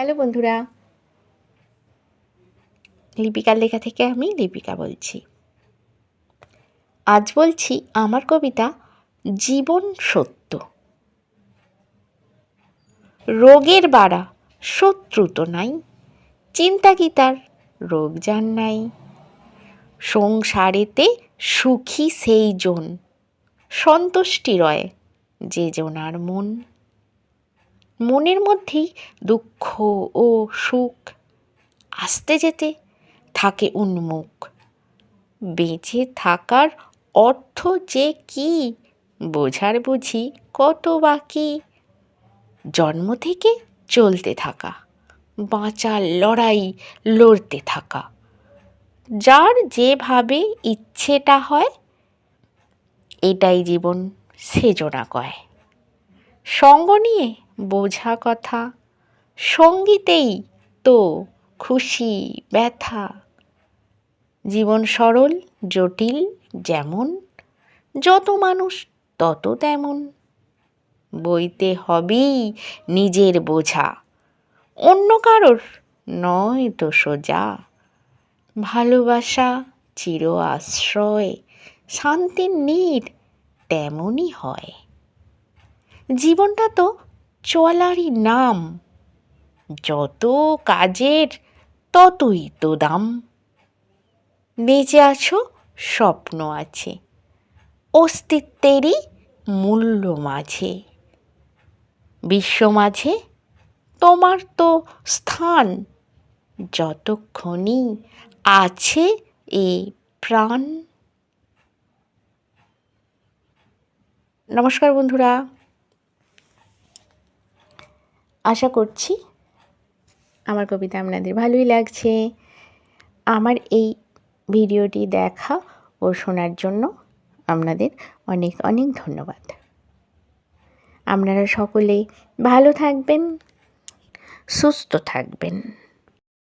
Hello বন্ধুরা। লিপিকার লেখা থেকে আমি লিপিকা বলছি। আজ বলছি আমার কবিতা জীবন সত্য। রোগের বাড়া শত্রু তো নাই, চিন্তা কি তার রোগ যার নাই। সংসারেতে সুখী সেই জন, সন্তুষ্টি রয় যে জনার মন। মনের মধ্যেই দুঃখ ও সুখ আসতে যেতে থাকে উন্মুখ। বেঁচে থাকার অর্থ যে কি, বোঝার বুঝি কত বাকি। জন্ম থেকে চলতে থাকা, বাঁচার লড়াই লড়তে থাকা। যার যেভাবে ইচ্ছেটা হয়, এটাই জীবন সেজনা কয়। সঙ্গ নিয়ে বোঝা কথা। সঙ্গীতেই তো খুশি, ব্যথা। জীবন সরল, জটিল যেমন, যত মানুষ তত তেমন। বইতে হবেই নিজের বোঝা, অন্য কারোর নয় তো সোজা। ভালোবাসা চির আশ্রয়, শান্তির নীড় তেমনই হয়। জীবনটা তো চলারই নাম। যত কাজের, ততই তো দাম। বেঁচে আছো, স্বপ্ন আছে। অস্তিত্বেরই মূল্য মাঝে। বিশ্ব মাঝে তোমার তো স্থান। যতক্ষণই আছে এ প্রাণ। নমস্কার বন্ধুরা। আশা করছি আমার কবিতা আপনাদের ভালোই লাগছে। আমার এই ভিডিওটি দেখা ও শোনার জন্য আপনাদের অনেক অনেক ধন্যবাদ। আপনারা সকলে ভালো থাকবেন, সুস্থ থাকবেন।